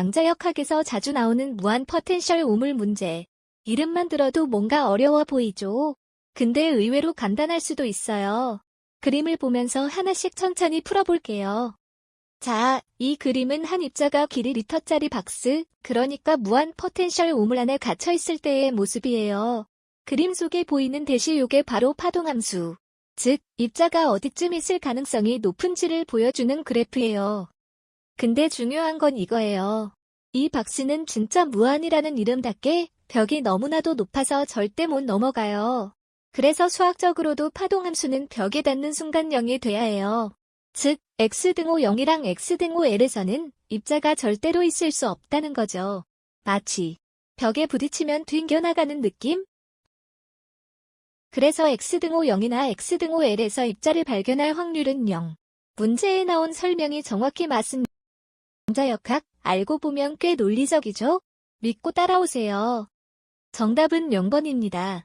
양자역학에서 자주 나오는 무한 퍼텐셜 오물 문제. 이름만 들어도 뭔가 어려워 보이죠? 근데 의외로 간단할 수도 있어요. 그림을 보면서 하나씩 천천히 풀어볼게요. 자, 이 그림은 한 입자가 길이 리터짜리 박스, 그러니까 무한 퍼텐셜 오물 안에 갇혀 있을 때의 모습이에요. 그림 속에 보이는 대시 요게 바로 파동함수. 즉, 입자가 어디쯤 있을 가능성이 높은지를 보여주는 그래프예요. 근데 중요한 건 이거예요. 이 박스는 진짜 무한이라는 이름답게 벽이 너무나도 높아서 절대 못 넘어가요. 그래서 수학적으로도 파동함수는 벽에 닿는 순간 0이 돼야 해요. 즉, x등호 0이랑 x등호 L에서는 입자가 절대로 있을 수 없다는 거죠. 마치 벽에 부딪히면 튕겨나가는 느낌? 그래서 x등호 0이나 x등호 L에서 입자를 발견할 확률은 0. 문제에 나온 설명이 정확히 맞습니다. 양자역학 알고 보면 꽤 논리적이죠? 믿고 따라오세요. 정답은 0번입니다.